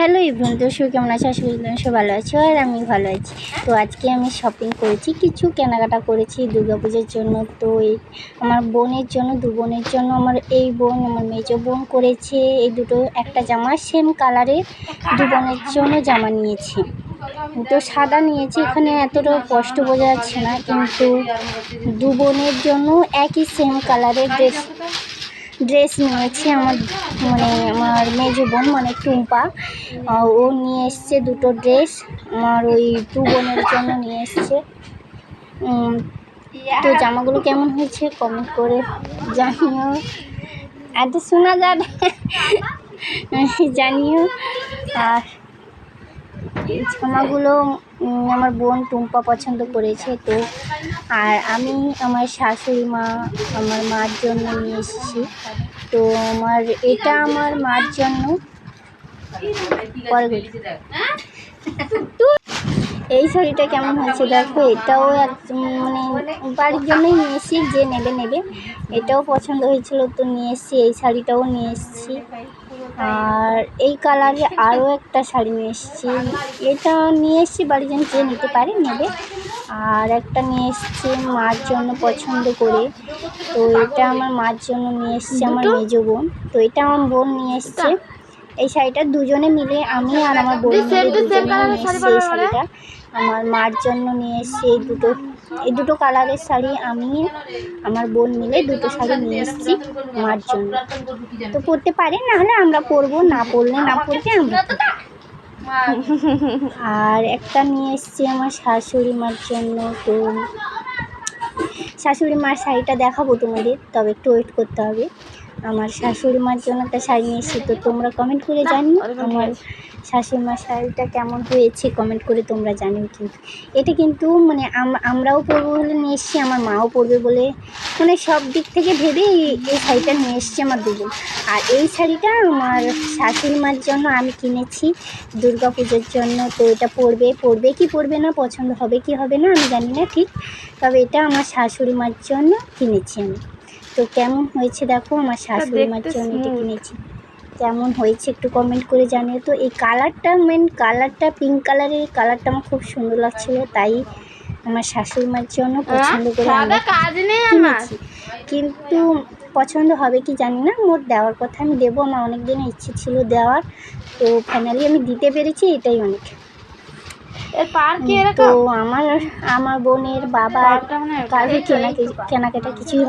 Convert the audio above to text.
Hello even তো সব কেমন আছে? আশা করি সব ভালো আছো আর আমি ভালো আছি। তো আজকে আমি শপিং করেছি, কিছু কেনাকাটা করেছি দুর্গাপুজোর জন্য। তো এই আমার বোনের জন্য, দু বোনের জন্য আমার এই বোন, আমার মেজো বোন করেছে। এই দুটো, একটা জামা সেম কালারের দু বোনের জন্য জামা নিয়েছি। তো সাদা নিয়েছি, এখানে এতটা কষ্ট বোঝা যাচ্ছে না, কিন্তু দু বোনের জন্য একই সেম কালারের ড্রেস ড্রেস নিয়েছে আমার মানে আমার মেজো বোন মানে টুম্পা। ও নিয়ে এসছে দুটো ড্রেস, আমার ওই দু বোনের জন্য নিয়ে এসছে। তো জামাগুলো কেমন হয়েছে কমেন্ট করে জানিও। এত শোনা যাবে জানিও। আর উম, আমার বোন টুম্পা পছন্দ করেছে তো। আর আমি আমার শাশুড়ি মা আমার মার জন্য নিয়ে এসেছি। তো আমার এটা আমার মার জন্য। এই শাড়িটা কেমন হয়েছে দেখো এটাও মানে বাড়ির জন্যই নিয়ে এসেছি যে নেবে নেবে। এটাও পছন্দ হয়েছিল তো নিয়ে এসেছি এই শাড়িটাও নিয়ে এসেছি। আর এই কালারে আরও একটা শাড়ি নিয়ে এসেছি। এটা নিয়ে এসেছি বাড়ির জন্য যে নিতে পারে নেবে। আর একটা নিয়ে এসেছি মার জন্য পছন্দ করে। তো এটা আমার মার জন্য নিয়ে এসেছি আমার মেজ বোন। তো এটা আমার বোন নিয়ে এসছে। এই শাড়িটা দুজনে মিলে আমি আর আমার বোন এই শাড়িটা আমার মার জন্য নিয়ে এসেছি। এই দুটো এই দুটো কালারের শাড়ি আমি আমার বোন মিলে দুটো শাড়ি নিয়ে এসেছি মার জন্য। তো পরতে পারে না হলে আমরা পরবো না পরলে না পরবে আমরা আর একটা নিয়ে এসেছি আমার শাশুড়ি মার জন্য তো শাশুড়ি মার শাড়িটা দেখাবো তোমাদের তবে একটু ওয়েট করতে হবে। আমার শাশুড়ি মার জন্য একটা শাড়ি নিয়ে এসেছি তো তোমরা কমেন্ট করে জানিও আমার শাশুড়ি মার শাড়িটা কেমন হয়েছে কমেন্ট করে তোমরা জানিও কিন্তু। এটা কিন্তু মানে আম- আমরাও পরবো বলে নিয়ে এসেছি আমার মাও পরবে বলে মানে সব দিক থেকে ভেবে এই এই শাড়িটা নিয়ে এসেছি আমার দুজন। আর এই শাড়িটা আমার শাশুড়ি মার জন্য আমি কিনেছি দুর্গা পুজোর জন্য তো এটা পরবে পরবে কি পরবে না পছন্দ হবে কি হবে না আমি জানি না ঠিক তবে এটা আমার শাশুড়ি মার জন্য কিনেছি আমি। তো কেমন হয়েছে দেখো? আমার শাশুড়ি মার জন্য এটা কিনেছি। কেমন হয়েছে একটু কমেন্ট করে জানিও তো। এই কালারটা মেন কালারটা পিঙ্ক কালারের কালারটা আমার খুব সুন্দর লাগছিল তাই আমার শাশুড়ি মার জন্য পছন্দ করে কিনেছি। কিন্তু পছন্দ হবে কি জানি না মোট দেওয়ার কথা আমি দেবো আমার অনেক দিনের ইচ্ছে ছিল দেওয়ার। তো ফাইনালি আমি দিতে পেরেছি এটাই অনেক। তো আমার আমার বোনের কেনা কেনাকাটা কিছুই